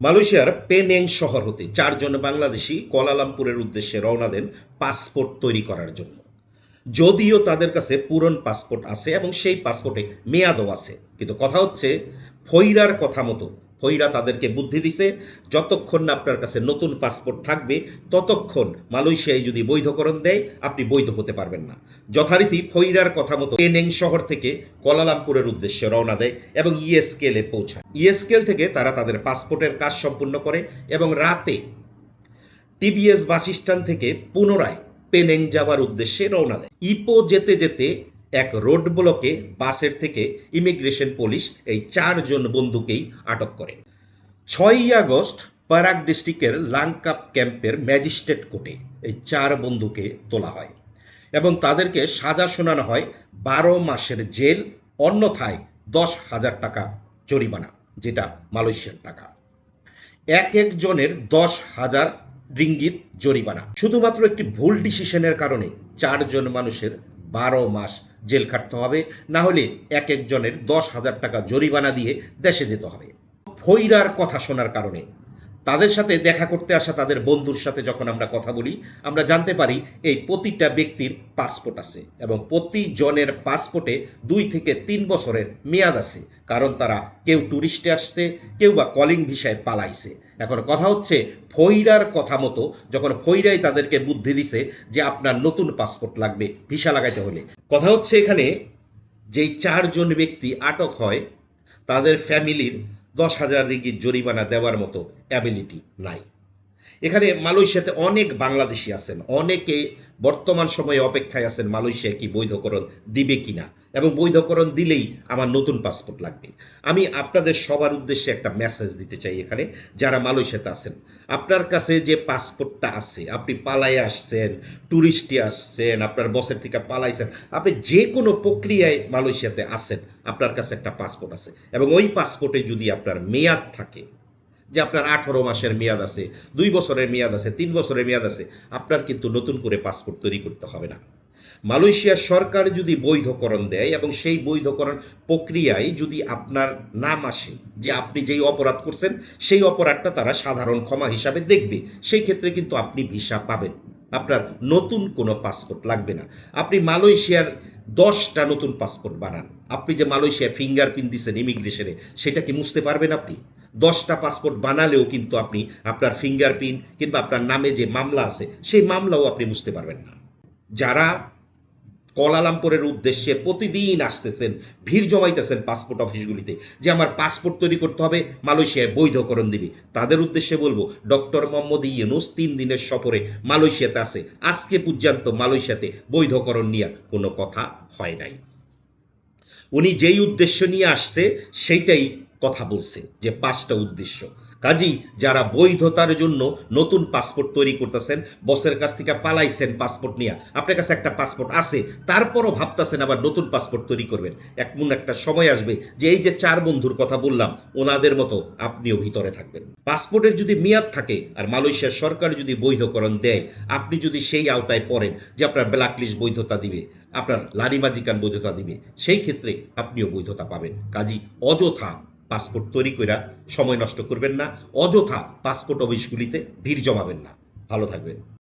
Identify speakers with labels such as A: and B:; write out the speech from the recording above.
A: মালয়েশিয়ার পেনেং শহর হতে চারজন বাংলাদেশি কলালামপুরের উদ্দেশ্যে রওনা দেন পাসপোর্ট তৈরি করার জন্য। যদিও তাদের কাছে পুরন পাসপোর্ট আছে এবং সেই পাসপোর্টে মেয়াদও আছে। কিন্তু কথা হচ্ছে, ফৈরার কথা মতো ফৈরা তাদেরকে বুদ্ধি দিছে, যতক্ষণ না আপনার কাছে নতুন পাসপোর্ট থাকবে, ততক্ষণ মালয়েশিয়ায় যদি বৈধকরণ দেয়, আপনি বৈধ হতে পারবেন না। যথারীতি ফৈরার কথা মতো পেনেং শহর থেকে কোয়ালালামপুরের উদ্দেশ্যে রওনা দেয় এবং ইএসকেলে পৌঁছায়। ইএসকেল থেকে তারা তাদের পাসপোর্টের কাজ সম্পূর্ণ করে এবং রাতে টিবিএস বাস থেকে পুনরায় পেনেং যাওয়ার উদ্দেশ্যে রওনা দেয়। ইপো যেতে যেতে এক রোড ব্লকে বাসের থেকে ইমিগ্রেশন পুলিশ এই চারজন বন্ধুকেই আটক করে। ছয়ই আগস্ট পারাক ডিস্ট্রিক্টের লাংকাপ ক্যাম্পের ম্যাজিস্ট্রেট কোর্টে এই চার বন্ধুকে তোলা হয় এবং তাদেরকে সাজা শোনানো হয় বারো মাসের জেল, অন্যথায় দশ হাজার টাকা জরিমানা, যেটা মালয়েশিয়ার টাকা। এক একজনের দশ হাজার রিঙ্গিত জরিমানা। শুধুমাত্র একটি ভুল ডিসিশনের কারণে চারজন মানুষের বারো মাস জেল খাটতে হবে, না হলে এক একজনের দশ হাজার টাকা জরিমানা দিয়ে দেশে যেতে হবে। ফৈরার কথা শোনার কারণে। তাদের সাথে দেখা করতে আসা তাদের বন্ধুর সাথে যখন আমরা কথা বলি, আমরা জানতে পারি এই প্রতিটা ব্যক্তির পাসপোর্ট আছে এবং প্রতিজনের পাসপোর্টে দুই থেকে তিন বছরের মেয়াদ আছে। কারণ তারা কেউ ট্যুরিস্টে আসছে, কেউ বা কলিং ভিসায় পালাইছে। এখন কথা হচ্ছে ফৈরার কথা মতো যখন ফৈরাই তাদেরকে বুদ্ধি দিছে যে আপনার নতুন পাসপোর্ট লাগবে, ভিসা লাগাইতে হলে। কথা হচ্ছে এখানে যেই চারজন ব্যক্তি আটক হয়, তাদের ফ্যামিলির দশ হাজার রিগির জরিমানা দেওয়ার মতো অ্যাবিলিটি নাই। এখানে মালয়েশিয়াতে অনেক বাংলাদেশি আছেন, অনেকে বর্তমান সময়ে অপেক্ষায় আছেন মালয়েশিয়া কি বৈধকরণ দিবে কিনা এবং বৈধকরণ দিলেই আমার নতুন পাসপোর্ট লাগবে। আমি আপনাদের সবার উদ্দেশ্যে একটা মেসেজ দিতে চাই এখানে, যারা মালয়েশিয়াতে আছেন। আপনার কাছে যে পাসপোর্টটা আছে, আপনি পালায় আসছেন ট্যুরিস্টে আসছেন, আপনার বসের থেকে পালাইছেন, আপনি যে কোনো প্রক্রিয়ায় মালয়েশিয়াতে আসেন আপনার কাছে একটা পাসপোর্ট আছে এবং ওই পাসপোর্টে যদি আপনার মেয়াদ থাকে যে আপনার আঠারো মাসের মেয়াদ আছে, দুই বছরের মেয়াদ আছে, তিন বছরের মেয়াদ আছে, আপনার কিন্তু নতুন করে পাসপোর্ট তৈরি করতে হবে না। মালয়েশিয়ার সরকার যদি বৈধকরণ দেয় এবং সেই বৈধকরণ প্রক্রিয়ায় যদি আপনার নাম আসে, যে আপনি যেই অপরাধ করছেন, সেই অপরাধটা তারা সাধারণ ক্ষমা হিসাবে দেখবে। সেই ক্ষেত্রে কিন্তু আপনি ভিসা পাবেন। আপনার নতুন কোনো পাসপোর্ট লাগবে না। আপনি মালয়েশিয়ার দশটা নতুন পাসপোর্ট বানান। আপনি যে মালয়েশিয়া ফিঙ্গারপ্রিন্ট দিচ্ছেন ইমিগ্রেশনে সেটা কি মুছতে পারবেন আপনি? দশটা পাসপোর্ট বানালেও কিন্তু আপনি আপনার ফিঙ্গারপ্রিন্ট কিংবা আপনার নামে যে মামলা আছে, সেই মামলাও আপনি মুছতে পারবেন না। যারা কলালামপুরের উদ্দেশ্যে প্রতিদিন আসতেছেন, ভিড় জমাইতেছেন পাসপোর্ট অফিসগুলিতে যে আমার পাসপোর্ট তৈরি করতে হবে, মালয়েশিয়ায় বৈধকরণ দিবে। তাদের উদ্দেশ্যে বলব, ডক্টর মোহাম্মদ ইউনুস তিন দিনের সফরে মালয়েশিয়াতে আছে। আজকে পর্যন্ত মালয়েশিয়াতে বৈধকরণ নিয়ে কোনো কথা হয় নাই। উনি যেই উদ্দেশ্য নিয়ে আসছে, সেইটাই কথা বলছে যে পাঁচটা উদ্দেশ্য। কাজী যারা বৈধতার জন্য নতুন পাসপোর্ট তৈরি করতেছেন, বসের কাছ থেকে পালাইছেন পাসপোর্ট নিয়ে, আপনার কাছে একটা পাসপোর্ট আছে, তারপরও ভাবতেছেন আবার নতুন পাসপোর্ট তৈরি করবেন। এমন একটা সময় আসবে যে এই যে চার বন্ধুর কথা বললাম, ওনাদের মতো আপনিও ভিতরে থাকবেন। পাসপোর্টের যদি মেয়াদ থাকে আর মালয়েশিয়ার সরকার যদি বৈধকরণ দেয়, আপনি যদি সেই আওতায় পড়েন যে আপনার ব্ল্যাক লিস্ট বৈধতা দিবে, আপনার লারিমাজিকান বৈধতা দিবে, সেই ক্ষেত্রে আপনিও বৈধতা পাবেন। কাজী অযথা পাসপোর্ট তৈরি কইরা সময় নষ্ট করবেন না। অযথা পাসপোর্ট অফিসগুলিতে ভিড় জমাবেন না। ভালো থাকবেন।